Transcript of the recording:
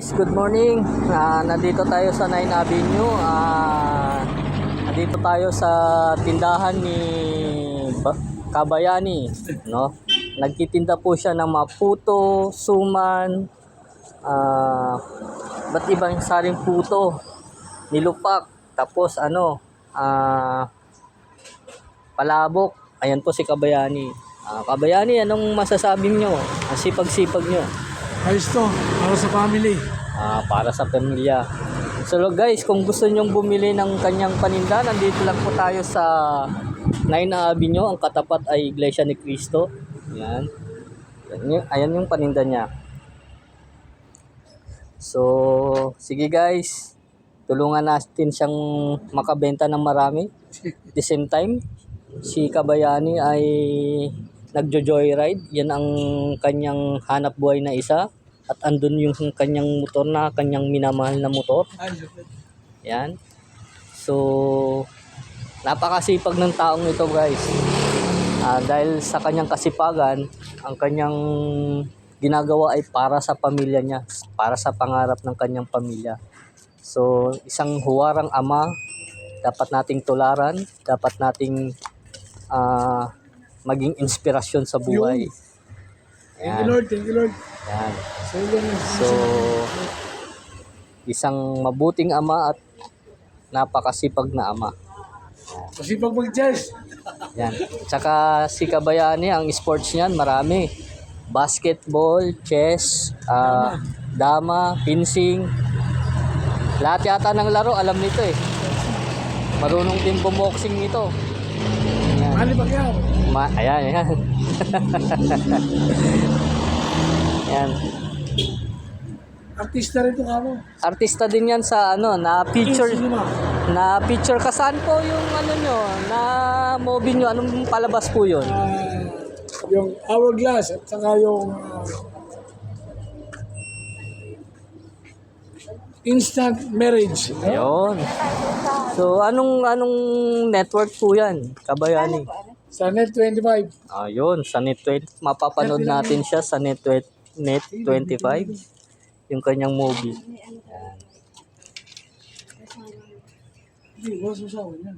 Good morning. Ah, nandito tayo sa 9 Avenue. Ah, nandito tayo sa tindahan ni Ba- Kabayani, no? Nagtitinda po siya ng maputo, suman, ah, ba't ibang saring puto, nilupak, tapos ano, ah, palabok. Ayan po si Kabayani. Ah, Kabayani, anong masasabi nyo? Ang sipag-sipag nyo. Ayos to, para sa family. Ah, para sa pamilya. So guys, kung gusto nyong bumili ng kanyang paninda, nandito lang po tayo sa 9 Avenue. Ang katapat ay Iglesia ni Cristo. Yan. Ayan yung paninda niya. So, sige guys. Tulungan natin siyang makabenta ng marami. At the same time, si Kabayani ay nagjo-joyride. Yan ang kanyang hanap buhay na isa. At andun yung kanyang motor na kanyang minamahal na motor. Yan. So, napakasipag ng taong ito guys. Ah, dahil sa kanyang kasipagan, ang kanyang ginagawa ay para sa pamilya niya, para sa pangarap ng kanyang pamilya. So, isang huwarang ama, dapat nating tularan, dapat nating ah, maging inspirasyon sa buhay. Thank you. Lord, thank you Lord. Yan. So, isang mabuting ama at napakasipag na ama. Kasi pag mag-chess, Yan. Tsaka si Kabayani, ang sports niyan, marami. Basketball, chess, ah, dama, fencing. Lahat yata ng laro, alam nito eh. Marunong din bumoxing nito. Yan. mali pa kaya. Ma ayan, ayan. yan. Artista rin ito kamo. Artista din yan sa ano, na picture na picture ka saan po yung ano nyo, na movie nyo, anong palabas po yun? Ah, yung hourglass at saka yung ah, instant marriage. Ayun. So, anong anong network po yan? Kabayani. Sa Net 25. Ayun, sa Net 20. Mapapanood natin siya sa Net, 20 Net 25. Yung kanyang movie. Hindi, wala susawa niyan.